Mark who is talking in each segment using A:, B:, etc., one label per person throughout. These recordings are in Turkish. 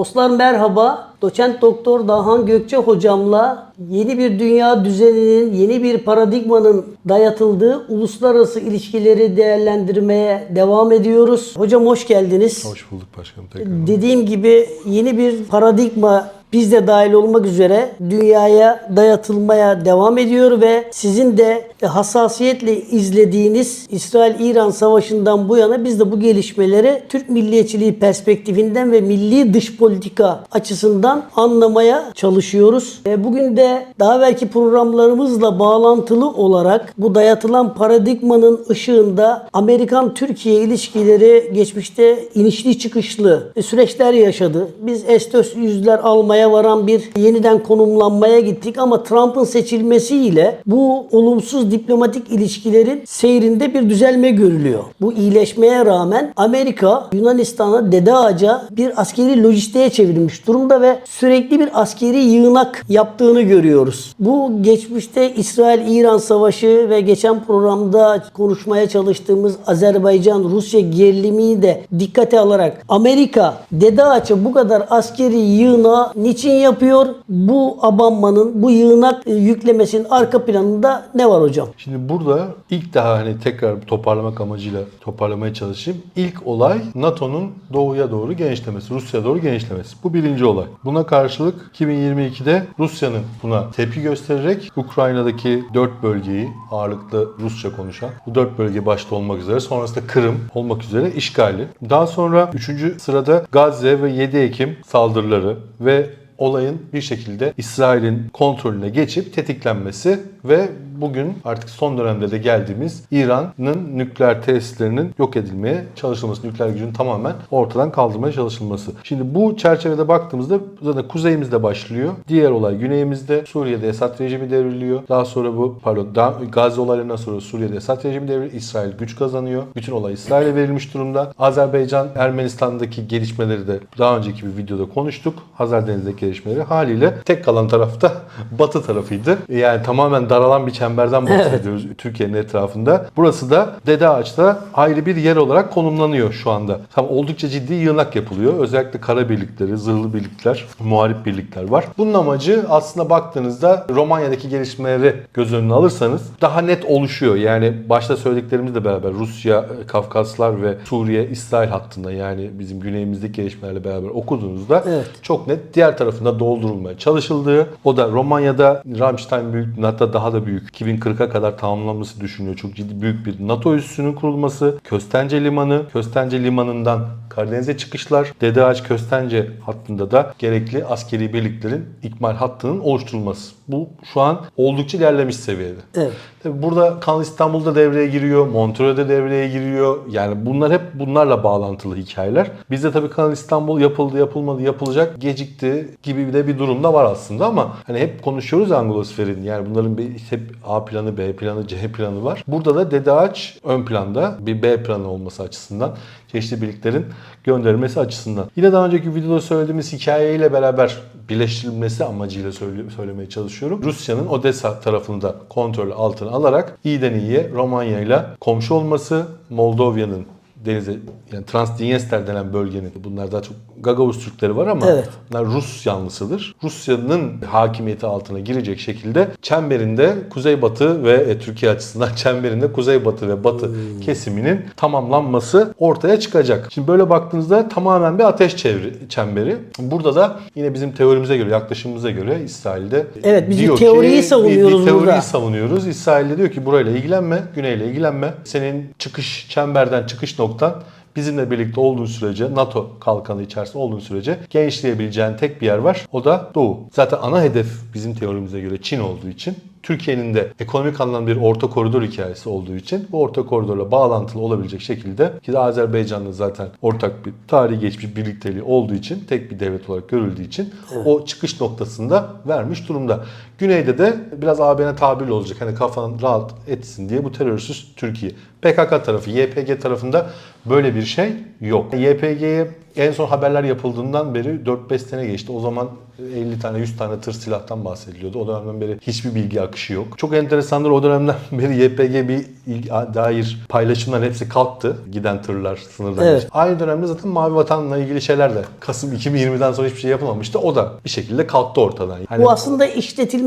A: Dostlar merhaba. Doçent Doktor Dahan Gökçe hocamla yeni bir dünya düzeninin, yeni bir paradigmanın dayatıldığı uluslararası ilişkileri değerlendirmeye devam ediyoruz. Hocam hoş geldiniz.
B: Hoş bulduk başkanım tekrar.
A: Dediğim gibi yeni bir paradigma biz de dahil olmak üzere dünyaya dayatılmaya devam ediyor ve sizin de hassasiyetle izlediğiniz İsrail-İran savaşından bu yana biz de bu gelişmeleri Türk milliyetçiliği perspektifinden ve milli dış politika açısından anlamaya çalışıyoruz. E, Bugün de daha belki programlarımızla bağlantılı olarak bu dayatılan paradigmanın ışığında Amerikan-Türkiye ilişkileri geçmişte inişli çıkışlı süreçler yaşadı. Biz S-400'ler almaya varan bir yeniden konumlanmaya gittik ama Trump'ın seçilmesiyle bu olumsuz diplomatik ilişkilerin seyrinde bir düzelme görülüyor. Bu iyileşmeye rağmen Amerika Yunanistan'a Dede Ağaca bir askeri lojistiğe çevrilmiş durumda ve sürekli bir askeri yığınak yaptığını görüyoruz. Bu geçmişte İsrail-İran savaşı ve geçen programda konuşmaya çalıştığımız Azerbaycan-Rusya gerilimi de dikkate alarak Amerika Dede Ağaç'a bu kadar askeri yığınağı niçin yapıyor? Bu abanmanın, bu yığınak e, yüklemesinin arka planında ne var hocam?
B: Şimdi burada ilk daha hani tekrar toparlamak amacıyla toparlamaya çalışayım. İlk olay NATO'nun doğuya doğru genişlemesi, Rusya'ya doğru genişlemesi. Bu birinci olay. Buna karşılık 2022'de Rusya'nın buna tepki göstererek Ukrayna'daki dört bölgeyi ağırlıklı Rusça konuşan bu dört bölge başta olmak üzere sonrasında Kırım olmak üzere işgali. Daha sonra 3. sırada Gazze ve 7 Ekim saldırıları ve olayın bir şekilde İsrail'in kontrolüne geçip tetiklenmesi ve bugün artık son dönemde de geldiğimiz İran'ın nükleer tesislerinin yok edilmeye çalışılması, nükleer gücün tamamen ortadan kaldırmaya çalışılması. Şimdi bu çerçevede baktığımızda zaten kuzeyimizde başlıyor. Diğer olay güneyimizde Suriye'de Esad rejimi devriliyor. Daha sonra bu pardon daha, Gazze olaylarından sonra Suriye'de Esad rejimi devriliyor. İsrail güç kazanıyor. Bütün olay İsrail'e verilmiş durumda. Azerbaycan Ermenistan'daki gelişmeleri de daha önceki bir videoda konuştuk. Hazar Denizi'ndeki gelişmeleri haliyle tek kalan tarafta Batı tarafıydı. Yani tamamen daralan bir çemberden bahsediyoruz Türkiye'nin etrafında. Burası da Dede Ağaç'ta ayrı bir yer olarak konumlanıyor şu anda. Tam oldukça ciddi yığınak yapılıyor. Özellikle kara birlikleri, zırhlı birlikler, muharip birlikler var. Bunun amacı aslında baktığınızda Romanya'daki gelişmeleri göz önüne alırsanız daha net oluşuyor. Yani başta söylediklerimizle beraber Rusya, Kafkaslar ve Suriye, İsrail hattında yani bizim güneyimizdeki gelişmelerle beraber okuduğunuzda
A: Evet.
B: çok net diğer tarafında doldurulmaya çalışıldığı. O da Romanya'da Ramstein büyük, hatta daha da büyük 2040'a kadar tamamlanması düşünülüyor. Çok ciddi büyük bir NATO üssünün kurulması, Köstence Limanı, Köstence Limanı'ndan Karadeniz'e çıkışlar, Dede Ağaç Köstence hattında da gerekli askeri birliklerin ikmal hattının oluşturulması. Bu şu an oldukça ilerlemiş seviyede.
A: Evet.
B: Tabii burada Kanal İstanbul'da devreye giriyor, Montreux'de devreye giriyor. Yani bunlar hep bunlarla bağlantılı hikayeler. Bizde tabii Kanal İstanbul yapıldı, yapılmadı, yapılacak, gecikti gibi de bir durumda var aslında ama hani hep konuşuyoruz Anglosfer'in. Yani bunların bir hep A planı, B planı, C planı var. Burada da Dede Ağaç ön planda bir B planı olması açısından çeşitli birliklerin gönderilmesi açısından. Yine daha önceki videoda söylediğimiz hikayeyle beraber birleştirilmesi amacıyla söyle- söylemeye çalışıyorum. Rusya'nın Odessa tarafını da kontrol altına alarak iyiden iyiye Romanya ile komşu olması, Moldova'nın denize yani Transdniester denen bölgenin bunlar daha çok Gagavuz Türkleri var ama
A: Evet.
B: bunlar Rus yanlısıdır. Rusya'nın hakimiyeti altına girecek şekilde çemberinde kuzeybatı ve e, Türkiye açısından çemberinde kuzeybatı ve batı kesiminin tamamlanması ortaya çıkacak. Şimdi böyle baktığınızda tamamen bir ateş çevri, çemberi. Burada da yine bizim teorimize göre, yaklaşımımıza göre İsrail'de
A: Evet, biz bir
B: diyor ki-
A: teoriyi savunuyoruz
B: bir, bir teoriyi
A: burada.
B: savunuyoruz. İsrail'de diyor ki burayla ilgilenme, güneyle ilgilenme. Senin çıkış çemberden çıkış noktan bizimle birlikte olduğun sürece NATO kalkanı içerisinde olduğun sürece genişleyebileceğin tek bir yer var. O da Doğu. Zaten ana hedef bizim teorimize göre Çin olduğu için Türkiye'nin de ekonomik anlamda bir orta koridor hikayesi olduğu için bu orta koridorla bağlantılı olabilecek şekilde ki de Azerbaycan'la zaten ortak bir tarihi geçmiş birlikteliği olduğu için tek bir devlet olarak görüldüğü için o çıkış noktasında vermiş durumda. Güneyde de biraz AB'ne tabirli olacak. Hani kafan rahat etsin diye bu terörsüz Türkiye. PKK tarafı, YPG tarafında böyle bir şey yok. YPG'ye en son haberler yapıldığından beri 4-5 sene geçti. O zaman 50 tane 100 tane tır silahtan bahsediliyordu. O dönemden beri hiçbir bilgi akışı yok. Çok enteresandır o dönemden beri YPG bir dair paylaşımların hepsi kalktı. Giden tırlar sınırdan
A: Evet.
B: geçti. Aynı dönemde zaten Mavi Vatan'la ilgili şeyler de Kasım 2020'den sonra hiçbir şey yapılmamıştı. O da bir şekilde kalktı ortadan. Yani
A: Bu aslında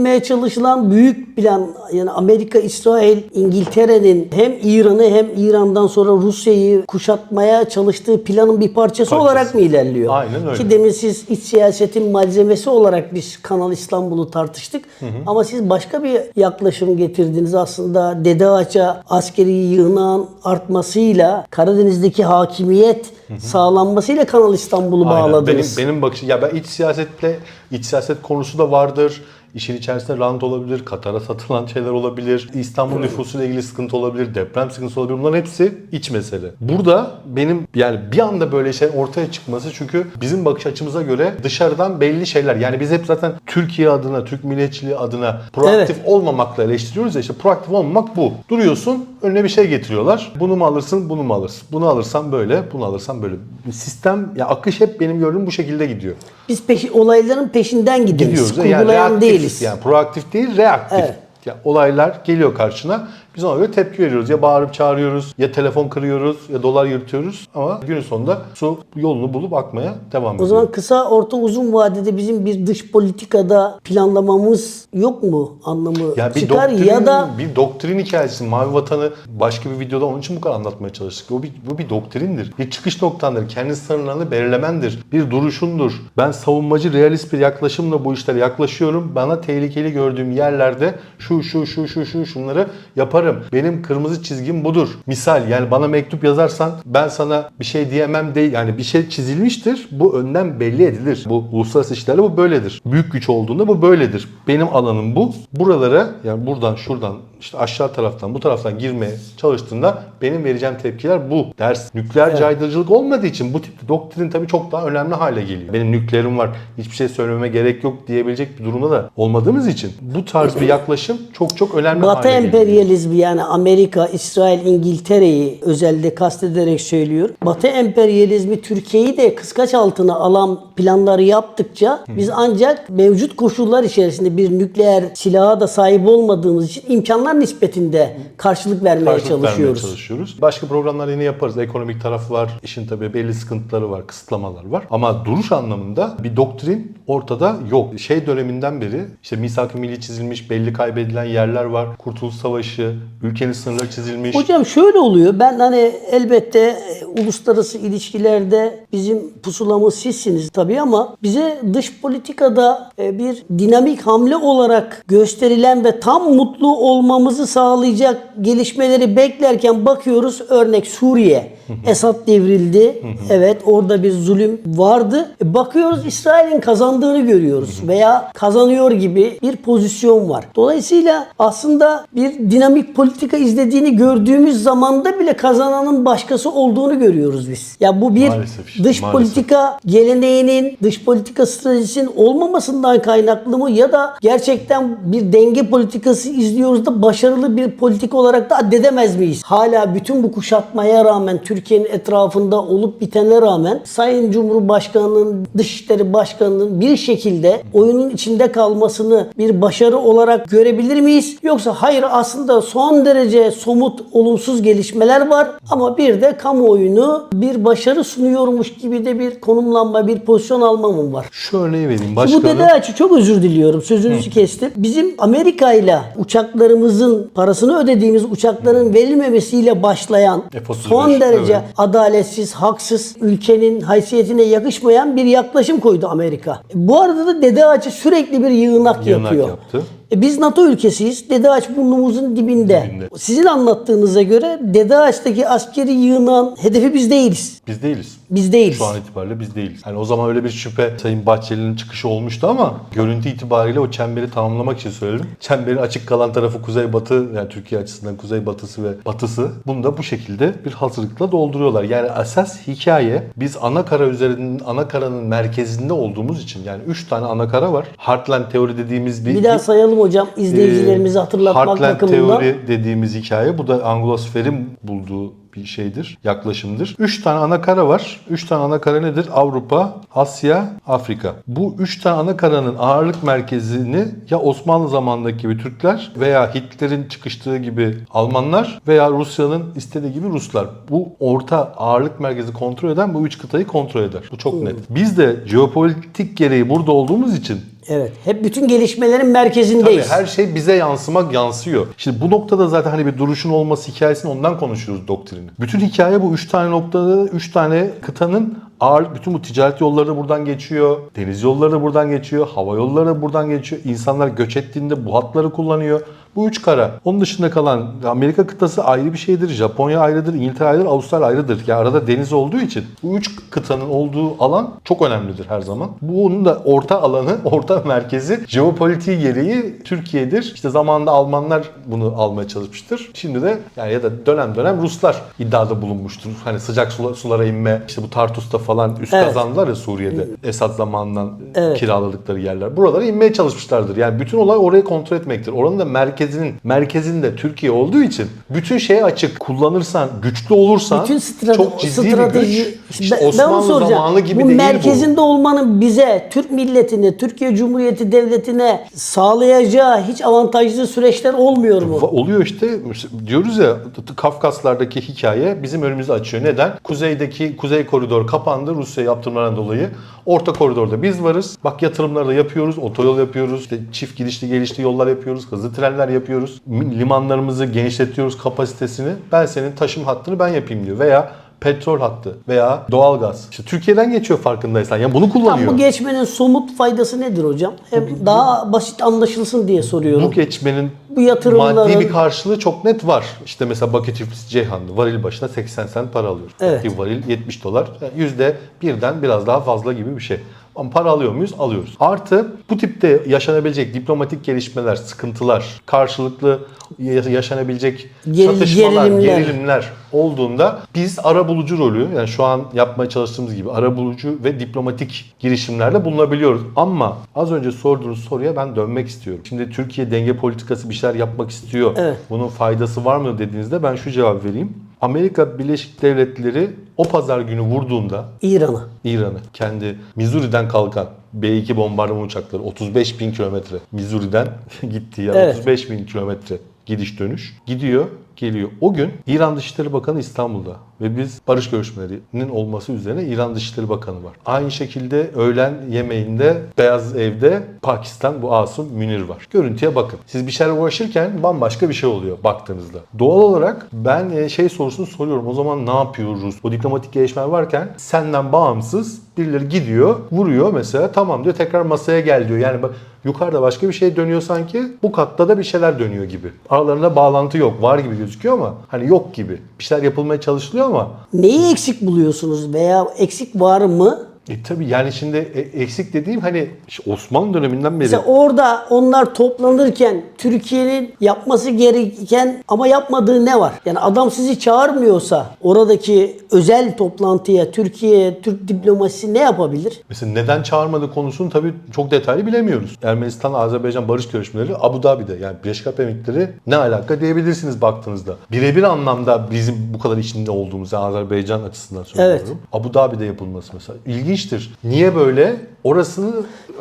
A: işletilmeye çalışılan büyük plan yani Amerika, İsrail, İngiltere'nin hem İran'ı hem İran'dan sonra Rusya'yı kuşatmaya çalıştığı planın bir parçası,
B: Parçası.
A: olarak mı ilerliyor?
B: Aynen öyle.
A: Ki demin siz iç siyasetin malzemesi olarak biz Kanal İstanbul'u tartıştık. Ama siz başka bir yaklaşım getirdiniz aslında Dede Ağaç'a askeri yığınağın artmasıyla Karadeniz'deki hakimiyet sağlanmasıyla Kanal İstanbul'u
B: Aynen.
A: bağladınız.
B: Benim, benim bakış ya ben iç siyasetle iç siyaset konusu da vardır. İşin içerisinde rant olabilir, Katar'a satılan şeyler olabilir, İstanbul nüfusuyla ilgili sıkıntı olabilir, deprem sıkıntısı olabilir. Bunların hepsi iç mesele. Burada benim yani bir anda böyle şey ortaya çıkması çünkü bizim bakış açımıza göre dışarıdan belli şeyler. Yani biz hep zaten Türkiye adına, Türk milliyetçiliği adına proaktif olmamakla eleştiriyoruz ya işte proaktif olmamak bu. Duruyorsun önüne bir şey getiriyorlar. Bunu mu alırsın, bunu mu alırsın? Bunu alırsan böyle, bunu alırsan böyle. Sistem ya akış hep benim gördüğüm bu şekilde gidiyor.
A: Biz peşi, olayların peşinden gideriz.
B: Gidiyoruz.
A: Kurgulayan
B: reaktif,
A: değiliz.
B: Yani proaktif değil, reaktif.
A: Evet.
B: Ya olaylar geliyor karşına. Biz ona göre tepki veriyoruz. Ya bağırıp çağırıyoruz, ya telefon kırıyoruz, ya dolar yırtıyoruz. Ama günün sonunda su yolunu bulup akmaya devam
A: O
B: ediyor.
A: zaman kısa, orta, uzun vadede bizim bir dış politikada planlamamız yok mu anlamı
B: Ya bir
A: çıkar
B: doktrin,
A: ya da
B: bir doktrin hikayesi. Mavi Vatan'ı başka bir videoda onun için bu kadar anlatmaya çalıştık. O bir, bu bir doktrindir. Bir çıkış noktandır. Kendi sınırlarını belirlemendir. Bir duruşundur. Ben savunmacı, realist bir yaklaşımla bu işlere yaklaşıyorum. Bana tehlikeli gördüğüm yerlerde şu şu şu şu şu şunları yaparım. Benim kırmızı çizgim budur. Misal yani bana mektup yazarsan ben sana bir şey diyemem değil. Yani bir şey çizilmiştir. Bu önden belli edilir. Bu uluslararası işlerde bu böyledir. Büyük güç olduğunda bu böyledir. Benim alanım bu. Buralara yani buradan şuradan işte aşağı taraftan bu taraftan girmeye çalıştığında benim vereceğim tepkiler bu. Ders nükleer caydırıcılık olmadığı için bu tip doktrin tabii çok daha önemli hale geliyor. Benim nükleerim var. Hiçbir şey söylememe gerek yok diyebilecek bir durumda da olmadığımız için bu tarz bir yaklaşım çok çok önemli
A: Batı
B: hale geliyor.
A: emperyalizmi yani Amerika, İsrail, İngiltere'yi özellikle kastederek söylüyor. Batı emperyalizmi Türkiye'yi de kıskaç altına alan planları yaptıkça biz ancak mevcut koşullar içerisinde bir nükleer silaha da sahip olmadığımız için imkanlar nispetinde karşılık vermeye
B: Karşılık vermeye
A: çalışıyoruz.
B: çalışıyoruz. Başka programlar yine yaparız. Ekonomik taraf var. İşin tabii belli sıkıntıları var, kısıtlamalar var. Ama duruş anlamında bir doktrin ortada yok. Şey döneminden beri işte misak-ı milli çizilmiş, belli kaybedilen yerler var. Kurtuluş Savaşı, ülkenin sınırları çizilmiş.
A: Hocam şöyle oluyor. Ben hani elbette uluslararası ilişkilerde bizim pusulamız sizsiniz tabii ama bize dış politikada e, bir dinamik hamle olarak gösterilen ve tam mutlu olmamızı sağlayacak gelişmeleri beklerken bakıyoruz örnek Suriye. Esad devrildi. Evet orada bir zulüm vardı. E, Bakıyoruz İsrail'in kazandığını görüyoruz veya kazanıyor gibi bir pozisyon var. Dolayısıyla aslında bir dinamik politika izlediğini gördüğümüz zamanda bile kazananın başkası olduğunu görüyoruz biz. Ya bu bir
B: Maalesef işte,
A: dış
B: maalesef.
A: politika geleneğinin, dış politika stratejisinin olmamasından kaynaklı mı ya da gerçekten bir denge politikası izliyoruz da başarılı bir politik olarak da addedemez miyiz? Hala bütün bu kuşatmaya rağmen Türkiye'nin etrafında olup bitene rağmen Sayın Cumhurbaşkanı'nın, Dışişleri Başkanı'nın bir şekilde oyunun içinde kalmasını bir başarı olarak görebilir miyiz? Yoksa hayır aslında son derece somut olumsuz gelişmeler var ama bir de kamuoyunu bir başarı sunuyormuş gibi de bir konumlanma, bir pozisyon alma mı var?
B: Şu örneği vereyim.
A: Bu
B: Başkanım.
A: dede açı çok özür diliyorum. Sözünüzü kestim. Bizim Amerika ile uçaklarımızın parasını ödediğimiz uçakların verilmemesiyle başlayan
B: F-35,
A: son derece
B: evet.
A: adaletsiz, haksız, ülkenin haysiyetine yakışmayan bir yaklaşım koydu Amerika. Bu arada da dede ağacı sürekli bir yığınak,
B: Yığınak
A: yapıyor.
B: yaptı.
A: E biz NATO ülkesiyiz. Dede Ağaç burnumuzun dibinde.
B: Dibinde.
A: Sizin anlattığınıza göre Dede Ağaç'taki askeri yığınağın hedefi biz değiliz.
B: Biz değiliz.
A: Biz değiliz.
B: Şu an itibariyle biz değiliz. Yani o zaman öyle bir şüphe Sayın Bahçeli'nin çıkışı olmuştu ama görüntü itibariyle o çemberi tamamlamak için söyledim. Çemberin açık kalan tarafı kuzey-batı yani Türkiye açısından kuzey-batısı ve batısı bunu da bu şekilde bir hazırlıkla dolduruyorlar. Yani esas hikaye biz ana kara üzerinin ana karanın merkezinde olduğumuz için yani 3 tane ana kara var. Heartland teori dediğimiz bir,
A: Bir daha sayalım hocam izleyicilerimizi
B: Ee,
A: hatırlatmak
B: Heartland
A: bakımından.
B: teori dediğimiz hikaye bu da Anglosfer'in bulduğu bir şeydir, yaklaşımdır. Üç tane ana kara var. Üç tane ana kara nedir? Avrupa, Asya, Afrika. Bu üç tane ana karanın ağırlık merkezini ya Osmanlı zamanındaki gibi Türkler veya Hitler'in çıkıştığı gibi Almanlar veya Rusya'nın istediği gibi Ruslar. Bu orta ağırlık merkezi kontrol eden bu üç kıtayı kontrol eder. Bu çok net. Biz de jeopolitik gereği burada olduğumuz için
A: Evet. Hep bütün gelişmelerin merkezindeyiz.
B: Tabii her şey bize yansımak yansıyor. Şimdi bu noktada zaten hani bir duruşun olması hikayesini ondan konuşuyoruz doktrini. Bütün hikaye bu üç tane noktada, üç tane kıtanın ağır, bütün bu ticaret yolları da buradan geçiyor. Deniz yolları da buradan geçiyor. Hava yolları da buradan geçiyor. İnsanlar göç ettiğinde bu hatları kullanıyor. Bu üç kara. Onun dışında kalan Amerika kıtası ayrı bir şeydir. Japonya ayrıdır, İngiltere ayrıdır, Avustralya ayrıdır. Yani arada deniz olduğu için bu üç kıtanın olduğu alan çok önemlidir her zaman. Bunun da orta alanı, orta merkezi jeopolitiği gereği Türkiye'dir. İşte zamanında Almanlar bunu almaya çalışmıştır. Şimdi de yani ya da dönem dönem Ruslar iddiada bulunmuştur. Hani sıcak sula- sulara inme, işte bu Tartus'ta falan üst
A: Evet.
B: kazandılar ya Suriye'de. Esad zamanından
A: Evet.
B: kiraladıkları yerler. Buralara inmeye çalışmışlardır. Yani bütün olay orayı kontrol etmektir. Oranın da merkezinin merkezinde Türkiye olduğu için bütün şeye açık kullanırsan, güçlü olursan
A: Bütün strate-
B: çok ciddi
A: strateji
B: bir güç.
A: İşte ben- ben onu
B: Osmanlı
A: soracağım.
B: zamanı gibi
A: bu
B: değil
A: merkezinde olmanın bize, Türk milletine, Türkiye Cumhuriyeti Devleti'ne sağlayacağı hiç avantajlı süreçler olmuyor mu?
B: Oluyor işte diyoruz ya Kafkaslardaki hikaye bizim önümüzü açıyor. Neden? Kuzeydeki kuzey koridor kapandı Rusya yaptırımlarından dolayı. Orta koridorda biz varız. Bak yatırımları da yapıyoruz. Otoyol yapıyoruz. işte çift gidişli gelişli yollar yapıyoruz. Hızlı trenler yapıyoruz. Limanlarımızı genişletiyoruz kapasitesini. Ben senin taşım hattını ben yapayım diyor. Veya petrol hattı veya doğalgaz. İşte Türkiye'den geçiyor farkındaysan. Yani bunu
A: Tam
B: kullanıyor.
A: bu geçmenin somut faydası nedir hocam? Hem daha basit anlaşılsın diye soruyorum.
B: Bu geçmenin
A: Bu yatırımların-
B: maddi bir karşılığı çok net var. İşte mesela Bakü Tiflis Ceyhan'da varil başına 80 sent para alıyor.
A: Evet.
B: Bir varil 70 dolar. Yani Yüzde birden biraz daha fazla gibi bir şey. Ama para alıyor muyuz? Alıyoruz. Artı bu tipte yaşanabilecek diplomatik gelişmeler, sıkıntılar, karşılıklı ya- yaşanabilecek
A: Geril-
B: çatışmalar,
A: gerilimler.
B: gerilimler olduğunda biz ara bulucu rolü yani şu an yapmaya çalıştığımız gibi ara bulucu ve diplomatik girişimlerle bulunabiliyoruz. Ama az önce sorduğunuz soruya ben dönmek istiyorum. Şimdi Türkiye denge politikası bir şeyler yapmak istiyor.
A: Evet.
B: Bunun faydası var mı dediğinizde ben şu cevap vereyim. Amerika Birleşik Devletleri o pazar günü vurduğunda
A: İran'a.
B: İran'ı kendi Missouri'den kalkan B-2 bombardıman uçakları 35 bin kilometre Missouri'den gittiği yer
A: Evet.
B: 35 bin kilometre gidiş dönüş gidiyor geliyor. O gün İran Dışişleri Bakanı İstanbul'da ve biz barış görüşmelerinin olması üzerine İran Dışişleri Bakanı var. Aynı şekilde öğlen yemeğinde Beyaz Ev'de Pakistan bu Asım Münir var. Görüntüye bakın. Siz bir şeyler uğraşırken bambaşka bir şey oluyor baktığınızda. Doğal olarak ben e, şey sorusunu soruyorum. O zaman ne yapıyoruz? O diplomatik gelişmeler varken senden bağımsız birileri gidiyor, vuruyor mesela. Tamam diyor tekrar masaya gel diyor. Yani yukarıda başka bir şey dönüyor sanki. Bu katta da bir şeyler dönüyor gibi. Aralarında bağlantı yok. Var gibi gözüküyor ama hani yok gibi. Bir şeyler yapılmaya çalışılıyor
A: Neyi eksik buluyorsunuz veya eksik var mı?
B: E tabii yani şimdi e- eksik dediğim hani işte Osmanlı döneminden beri
A: Mesela orada onlar toplanırken Türkiye'nin yapması gereken ama yapmadığı ne var? Yani adam sizi çağırmıyorsa oradaki özel toplantıya Türkiye, Türk diplomasisi ne yapabilir?
B: Mesela neden çağırmadı konusunu tabii çok detaylı bilemiyoruz. Ermenistan, Azerbaycan barış görüşmeleri Abu Dhabi'de yani Birleşik Arap Emirlikleri ne alaka diyebilirsiniz baktığınızda. Birebir anlamda bizim bu kadar içinde olduğumuz yani Azerbaycan açısından söylüyorum.
A: Evet.
B: Abu Dhabi'de yapılması mesela ilginçtir. Niye böyle? Orasını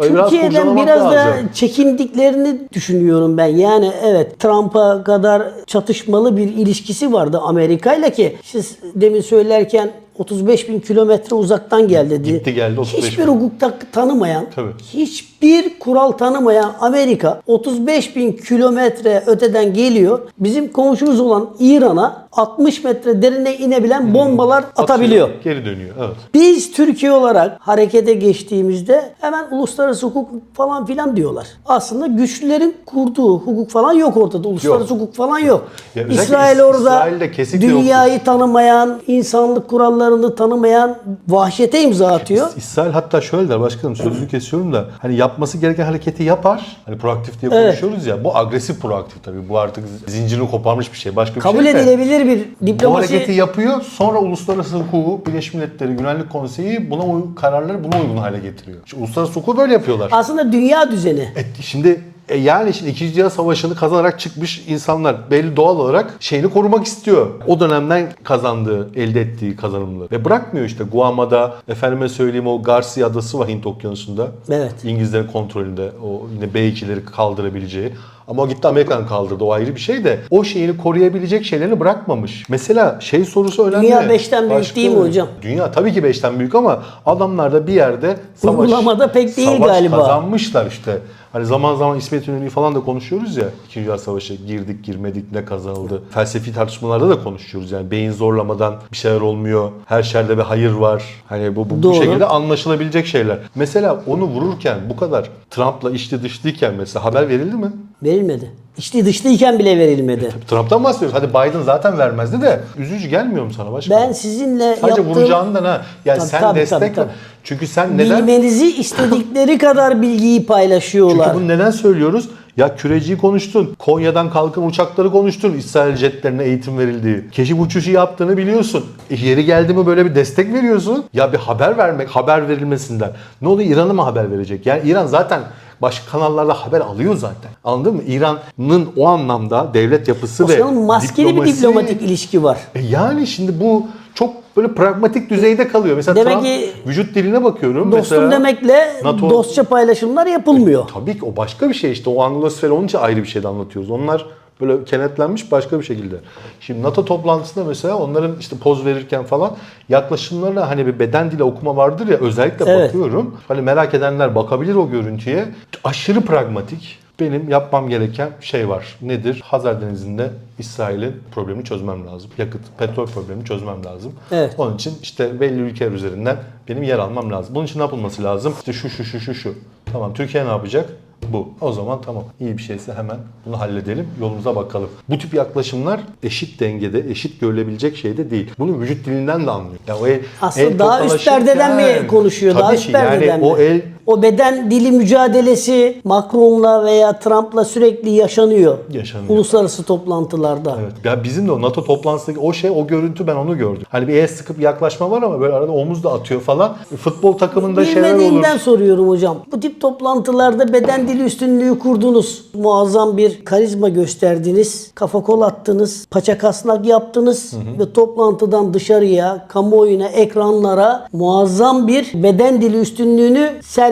B: biraz
A: Türkiye'den biraz da
B: lazım.
A: çekindiklerini düşünüyorum ben. Yani evet Trump'a kadar çatışmalı bir ilişkisi vardı Amerika ile ki siz demin söylerken 35 bin kilometre uzaktan geldi dedi.
B: Gitti geldi 35
A: Hiçbir
B: bin.
A: hukuk ta- tanımayan,
B: Tabii.
A: hiçbir kural tanımayan Amerika 35 bin kilometre öteden geliyor. Bizim komşumuz olan İran'a 60 metre derine inebilen bombalar atabiliyor.
B: Atıyor, Geri dönüyor. Evet.
A: Biz Türkiye olarak harekete geçtiğimizde hemen uluslararası hukuk falan filan diyorlar. Aslında güçlülerin kurduğu hukuk falan yok ortada. Uluslararası hukuk falan yok.
B: Ya
A: İsrail
B: İs-
A: orada
B: İsrail'de
A: dünyayı tanımayan, insanlık kurallarını tanımayan vahşete imza atıyor.
B: İsrail hatta şöyle der başkanım sözünü kesiyorum da hani yapması gereken hareketi yapar. Hani proaktif diye
A: Evet.
B: konuşuyoruz ya. Bu agresif proaktif tabii. Bu artık zincirini koparmış bir şey. Başka bir
A: Kabul
B: şey de.
A: edilebilir bir
B: Bu
A: diplomasi.
B: hareketi yapıyor. Sonra uluslararası hukuku, Birleşmiş Milletleri Güvenlik Konseyi buna uy- kararları buna uygun hale getiriyor. İşte uluslararası hukuku böyle yapıyorlar.
A: Aslında dünya düzeni.
B: E, şimdi E yani şimdi 2. Dünya Savaşı'nı kazanarak çıkmış insanlar belli doğal olarak şeyini korumak istiyor. O dönemden kazandığı, elde ettiği kazanımları. Ve bırakmıyor işte Guam'da, efendime söyleyeyim o Garcia Adası var Hint Okyanusu'nda.
A: Evet.
B: İngilizlerin kontrolünde o yine B2'leri kaldırabileceği. Ama o gitti Amerika'nın kaldırdı o ayrı bir şey de o şeyini koruyabilecek şeylerini bırakmamış. Mesela şey sorusu önemli.
A: Dünya beşten büyük değil mi hocam?
B: Dünya tabii ki 5'ten büyük ama adamlar da bir yerde savaş,
A: Uygulamada pek değil
B: savaş
A: galiba.
B: kazanmışlar işte. Hani zaman zaman İsmet İnönü'yü falan da konuşuyoruz ya. İkinci Dünya Savaşı girdik girmedik ne kazanıldı. Felsefi tartışmalarda da konuşuyoruz yani. Beyin zorlamadan bir şeyler olmuyor. Her şerde bir hayır var. Hani bu, bu, bu
A: Doğru.
B: şekilde anlaşılabilecek şeyler. Mesela onu vururken bu kadar Trump'la içli dışlıyken mesela haber verildi mi?
A: Verilmedi. İçli dışlıyken bile verilmedi.
B: Trump'tan bahsediyoruz. Hadi Biden zaten vermezdi de. Üzücü gelmiyor mu sana başka?
A: Ben sizinle
B: Sadece
A: yaptığım...
B: vuracağından ha. Yani
A: Tabii,
B: sen
A: tabii,
B: destek
A: tabii, tabii.
B: Çünkü sen neden
A: Bilmenizi istedikleri kadar bilgiyi paylaşıyorlar.
B: Çünkü bunu neden söylüyoruz? Ya küreciyi konuştun. Konya'dan kalkan uçakları konuştun. İsrail jetlerine eğitim verildiği. Keşif uçuşu yaptığını biliyorsun. E, yeri geldi mi böyle bir destek veriyorsun. Ya bir haber vermek, haber verilmesinden. Ne oluyor? İran'a mı haber verecek? Yani İran zaten başka kanallarda haber alıyor zaten. Anladın mı? İran'ın o anlamda devlet yapısı ve
A: Başkanım maskeli bir
B: diplomasi-
A: diplomatik ilişki var.
B: E yani şimdi bu çok böyle pragmatik düzeyde kalıyor. Mesela
A: Demek
B: Trump
A: ki
B: vücut diline bakıyorum.
A: Dostum
B: mesela,
A: demekle
B: NATO-
A: dostça paylaşımlar yapılmıyor.
B: Tabii ki o başka bir şey işte. O anglosfer onun için ayrı bir şeyde anlatıyoruz. Onlar böyle kenetlenmiş başka bir şekilde. Şimdi NATO toplantısında mesela onların işte poz verirken falan yaklaşımlarına hani bir beden dili okuma vardır ya özellikle
A: Evet.
B: bakıyorum. Hani merak edenler bakabilir o görüntüye. Aşırı pragmatik. Benim yapmam gereken şey var. Nedir? Hazar Denizi'nde İsrail'in problemini çözmem lazım. Yakıt, petrol problemini çözmem lazım.
A: Evet.
B: Onun için işte belli ülkeler üzerinden benim yer almam lazım. Bunun için ne yapılması lazım? İşte şu şu şu şu şu. Tamam Türkiye ne yapacak? Bu. O zaman tamam. İyi bir şeyse hemen bunu halledelim. Yolumuza bakalım. Bu tip yaklaşımlar eşit dengede, eşit görülebilecek şeyde değil. Bunu vücut dilinden de anlıyor. Yani o el,
A: Aslında
B: el
A: daha üst perdeden mi konuşuyor? Daha
B: Tabii
A: üst
B: ki
A: perdeden
B: yani
A: mi?
B: o el
A: O beden dili mücadelesi Macron'la veya Trump'la sürekli yaşanıyor.
B: Yaşanıyor.
A: Uluslararası toplantılarda.
B: Evet. Ya bizim de o NATO toplantısındaki o şey, o görüntü ben onu gördüm. Hani bir el sıkıp yaklaşma var ama böyle arada omuz da atıyor falan. Futbol takımında şeyler olur.
A: Soruyorum hocam. Bu tip toplantılarda beden dili üstünlüğü kurdunuz. Muazzam bir karizma gösterdiniz. Kafa kol attınız. Paça kasnak yaptınız. Ve toplantıdan dışarıya, kamuoyuna, ekranlara muazzam bir beden dili üstünlüğünü sergilediniz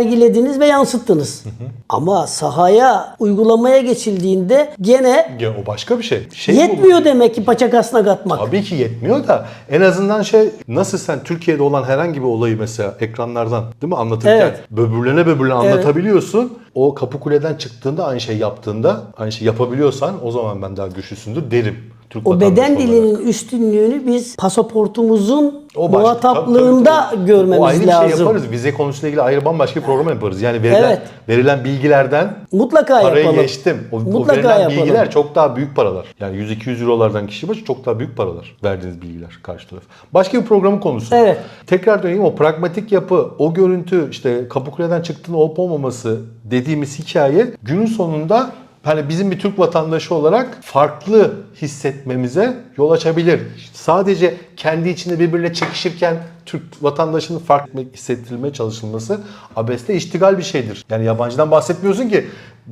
A: ve yansıttınız. Ama sahaya, uygulamaya geçildiğinde gene
B: Ya o başka bir şey. şey
A: yetmiyor demek ki paça kasnak atmak.
B: Tabii ki yetmiyor da en azından şey nasıl sen Türkiye'de olan herhangi bir olayı mesela ekranlardan değil mi anlatırken
A: Evet.
B: böbürlene böbürlene anlatabiliyorsun. O kapı kuleden çıktığında aynı şey yaptığında aynı şey yapabiliyorsan o zaman ben daha güçlüsündür derim. Türk
A: O beden
B: olarak.
A: dilinin üstünlüğünü biz pasaportumuzun
B: O başka-
A: muhataplığında
B: tabii, tabii.
A: görmemiz
B: o ayrı
A: lazım.
B: bir şey yaparız. Vize konusuyla ilgili ayrı bambaşka bir program yaparız. Yani verilen,
A: Evet.
B: verilen bilgilerden
A: Mutlaka
B: parayı
A: yapalım.
B: geçtim. O, o
A: Mutlaka
B: verilen
A: yapalım.
B: bilgiler çok daha büyük paralar. Yani 100-200 eurolardan kişi başı çok daha büyük paralar. Verdiğiniz bilgiler karşı taraf. Başka bir programın konusu.
A: Evet.
B: Tekrar döneyim o pragmatik yapı, o görüntü işte Kapıkule'den çıktığın olup olmaması dediğimiz hikaye günün sonunda hani bizim bir Türk vatandaşı olarak farklı hissetmemize yol açabilir. Sadece kendi içinde birbirine çekişirken Türk vatandaşının farklı hissettirilmeye çalışılması abeste iştigal bir şeydir. Yani yabancıdan bahsetmiyorsun ki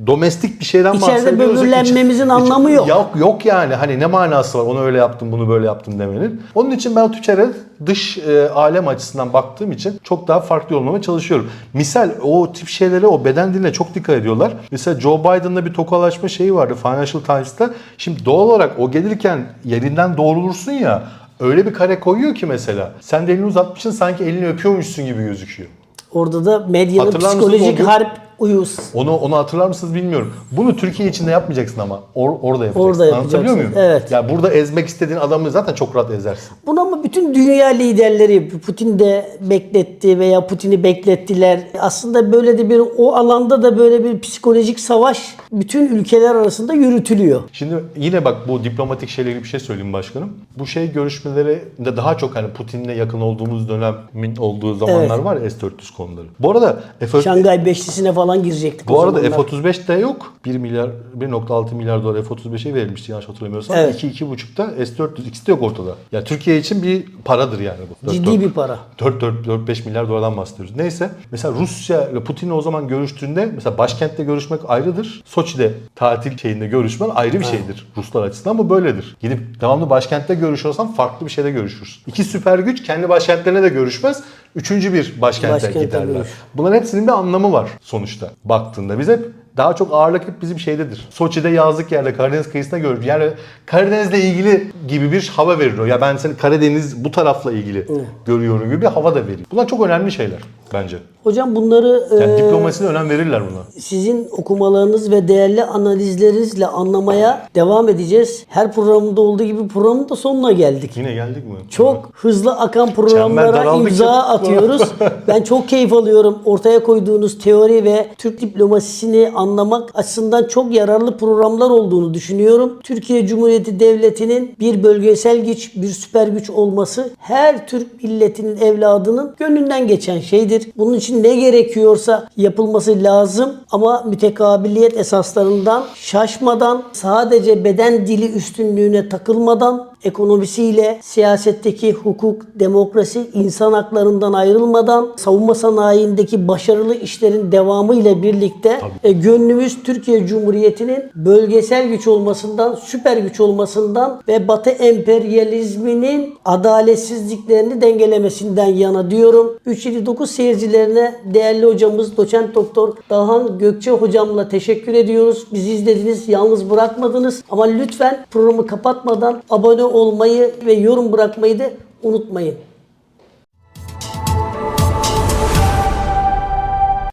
B: domestik bir şeyden
A: İçeride
B: bahsediyorsun. ki-
A: böbürlenmemizin anlamı yok.
B: Yok yok yani hani ne manası var onu öyle yaptım bunu böyle yaptım demenin. Onun için ben o Türkçe'ye dış e, alem açısından baktığım için çok daha farklı olmaya çalışıyorum. Misal o tip şeylere o beden diline çok dikkat ediyorlar. Mesela Joe Biden'la bir tokalaşma şeyi vardı Financial Times'ta. Şimdi doğal olarak o gelirken yerinden doğrulursun ya öyle bir kare koyuyor ki mesela. Sen de elini uzatmışsın sanki elini öpüyormuşsun gibi gözüküyor.
A: Orada da medyanın
B: Hatırlar
A: psikolojik harp uyuz.
B: Onu onu hatırlar mısınız bilmiyorum. Bunu Türkiye içinde yapmayacaksın ama or- orada yapacaksın.
A: Orada yapacaksın,
B: muyum?
A: evet.
B: Ya burada ezmek istediğin adamı zaten çok rahat ezersin.
A: Bunu ama bütün dünya liderleri Putin de bekletti veya Putin'i beklettiler. Aslında böyle de bir o alanda da böyle bir psikolojik savaş bütün ülkeler arasında yürütülüyor.
B: Şimdi yine bak bu diplomatik şeyle ilgili bir şey söyleyeyim başkanım. Bu şey görüşmeleri de daha çok hani Putin'le yakın olduğumuz dönemin olduğu zamanlar
A: Evet.
B: var ya S-400 konuları. Bu arada F-4
A: Şangay Beşlisi'ne falan falan girecektik.
B: Bu arada
A: zamanlar.
B: F-35 de yok. 1 milyar, 1.6 milyar dolar F-35'e verilmişti yanlış hatırlamıyorsam.
A: Evet.
B: 2-2.5'da S-400 ikisi de yok ortada. Ya Türkiye için bir paradır yani bu.
A: Ciddi bir para.
B: 4-5 milyar dolardan bahsediyoruz. Neyse mesela Rusya ile Putin'le o zaman görüştüğünde mesela başkentte görüşmek ayrıdır. Soçi'de tatil şeyinde görüşmen ayrı bir şeydir Ruslar açısından. Bu böyledir. Gidip devamlı başkentte görüşüyorsan farklı bir şeyde görüşürsün. İki süper güç kendi başkentlerine de görüşmez. Üçüncü bir başkente,
A: Başkente
B: giderler.
A: görüş.
B: Bunların hepsinin bir anlamı var sonuçta baktığında. Biz hep daha çok ağırlık hep bizim şeydedir. Soçi'de yazlık yerde Karadeniz kıyısında görürüz. Yani Karadeniz'le ilgili gibi bir hava verir o. Ya ben seni Karadeniz bu tarafla ilgili görüyorum gibi bir hava da veriyor. Bunlar çok önemli şeyler bence.
A: Hocam bunları
B: Yani
A: e,
B: diplomasine önem verirler buna.
A: sizin okumalarınız ve değerli analizlerinizle anlamaya devam edeceğiz. Her programda olduğu gibi programın da sonuna geldik.
B: Yine geldik mi?
A: Çok hızlı akan programlara imza atıyoruz. ben çok keyif alıyorum. Ortaya koyduğunuz teori ve Türk diplomasisini anlamak açısından çok yararlı programlar olduğunu düşünüyorum. Türkiye Cumhuriyeti Devleti'nin bir bölgesel güç, bir süper güç olması her Türk milletinin evladının gönlünden geçen şeydir. Bunun için ne gerekiyorsa yapılması lazım. Ama mütekabiliyet esaslarından şaşmadan, sadece beden dili üstünlüğüne takılmadan ekonomisiyle, siyasetteki hukuk, demokrasi, insan haklarından ayrılmadan, savunma sanayindeki başarılı işlerin devamı ile birlikte e, gönlümüz Türkiye Cumhuriyeti'nin bölgesel güç olmasından, süper güç olmasından ve Batı emperyalizminin adaletsizliklerini dengelemesinden yana diyorum. 359 seyircilerine değerli hocamız doçent doktor Dahan Gökçe hocamla teşekkür ediyoruz. Bizi izlediniz, yalnız bırakmadınız. Ama lütfen programı kapatmadan abone olmayı ve yorum bırakmayı da unutmayın.